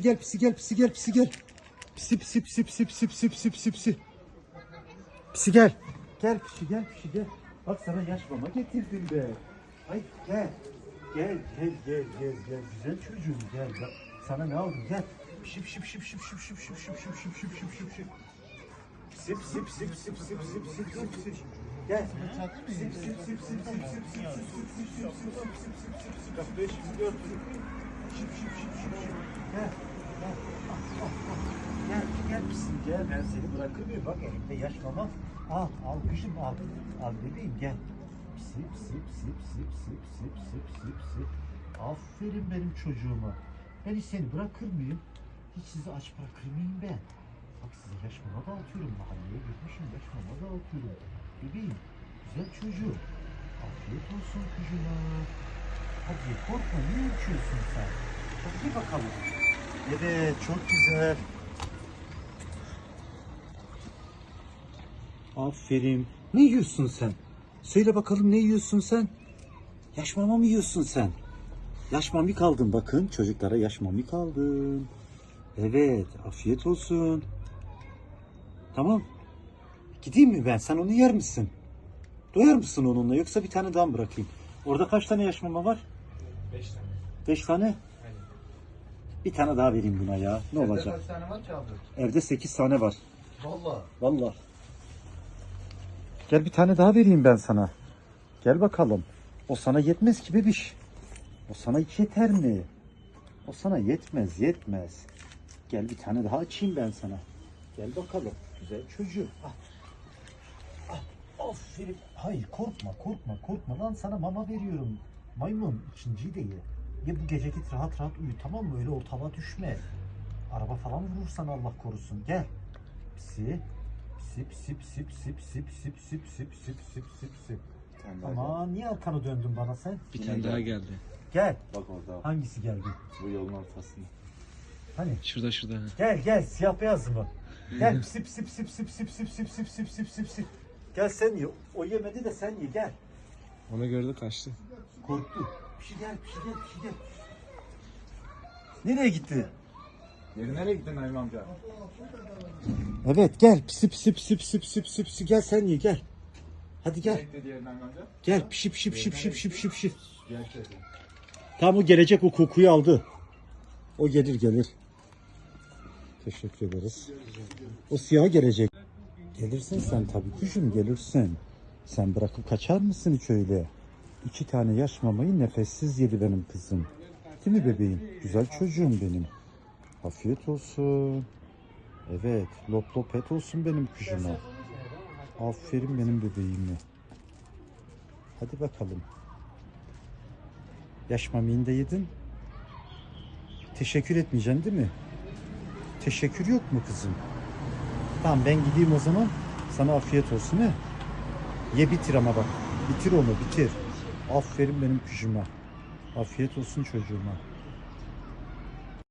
Gel pisi gel pisi gel pisi gel. Pisi pisi pisi pisi pisi pisi pisi pisi pisi. Pisi gel. Gel pisi gel pisi gel. Bak sana yaş mama getirdim be. Ay gel. Gel gel gel gel gel. Güzel çocuğum gel. Bak, sana ne aldım gel. Pisi pisi pisi pisi pisi pisi pisi pisi pisi pisi pisi pisi pisi. Pisi pisi pisi pisi pisi pisi pisi pisi pisi. Gel. Pisi pisi pisi pisi pisi pisi pisi pisi pisi pisi pisi pisi. Bak beş yüz dört yüz. Şıp şıp şıp şıp şıp. Gel. Gel. Gel misin? Gel ben seni bırakır mıyım? Bak elimde yaş mama. Al al kızım al. Al bebeğim gel. Sip sip sip sip sip sip sip sip sip. Aferin benim çocuğuma. Ben hiç seni bırakır mıyım? Hiç sizi aç bırakır mıyım ben? Bak size yaş mama dağıtıyorum. Mahalleye gitmişim yaş mama dağıtıyorum. Bebeğim güzel çocuğum. Afiyet olsun kızıma. Hadi korkma niye uçuyorsun sen? Hadi bakalım. Evet çok güzel. Aferin. Ne yiyorsun sen? Söyle bakalım ne yiyorsun sen? Yaş mama mı yiyorsun sen? Yaş mami kaldın bakın. Çocuklara yaş mami kaldın. Evet afiyet olsun. Tamam. Gideyim mi ben? Sen onu yer misin? Doyar mısın onunla yoksa bir tane daha mı bırakayım? Orada kaç tane yaş mama var? Beş tane. Beş tane. Bir tane daha vereyim buna ya. Ne olacak? Kaç tane var ki abi? Evde sekiz tane var. Valla. Vallahi. Gel bir tane daha vereyim ben sana. Gel bakalım. O sana yetmez ki bebiş. O sana yeter mi? O sana yetmez, yetmez. Gel bir tane daha açayım ben sana. Gel bakalım. Güzel çocuğum. Ah. Ah, aferin. Hayır korkma, korkma, korkma. Lan sana mama veriyorum. Maymun ikinciyi de ye. Ye bu gece git rahat rahat uyu tamam mı? Öyle ortama düşme. Araba falan vurursan Allah korusun. Gel. Pisi. Sip sip sip sip sip sip sip sip sip sip sip sip. Ama niye arkanı döndün bana sen? Bir tane daha geldi. Gel. Bak orada Hangisi geldi? bu yolun ortasında. Hani? Şurada şurada. Gel gel siyah beyaz mı? Gel sip sip sip sip sip sip sip sip sip sip sip sip. Gel sen ye. O yemedi de sen ye gel. Onu gördü kaçtı. Korktu. Bir şey gel, bir şey gel, bir şey gel. Nereye gitti? Yeri nereye gittin Naim amca? Evet gel. Pisi pisi pisi pisi pisi pisi pisi. Gel sen ye gel. Hadi gel. Nereye gitti Naim amca? Gel pişip pişip pişip pişip pişip. Gel şöyle. Tam o gelecek o kokuyu aldı. O gelir gelir. Teşekkür ederiz. O siyah gelecek. Gelirsin sen tabii kuşum gelirsin. Sen bırakıp kaçar mısın hiç öyle? İki tane yaş mamayı nefessiz yedi benim kızım. Değil mi bebeğim? Güzel çocuğum benim. Afiyet olsun. Evet, lop lop et olsun benim kuşuma. Aferin benim bebeğime. Hadi bakalım. Yaş mamiğini de yedin. Teşekkür etmeyeceksin değil mi? Teşekkür yok mu kızım? Tamam ben gideyim o zaman. Sana afiyet olsun he. Ye bitir ama bak. Bitir onu bitir. Aferin benim kuşuma. Afiyet olsun çocuğuma.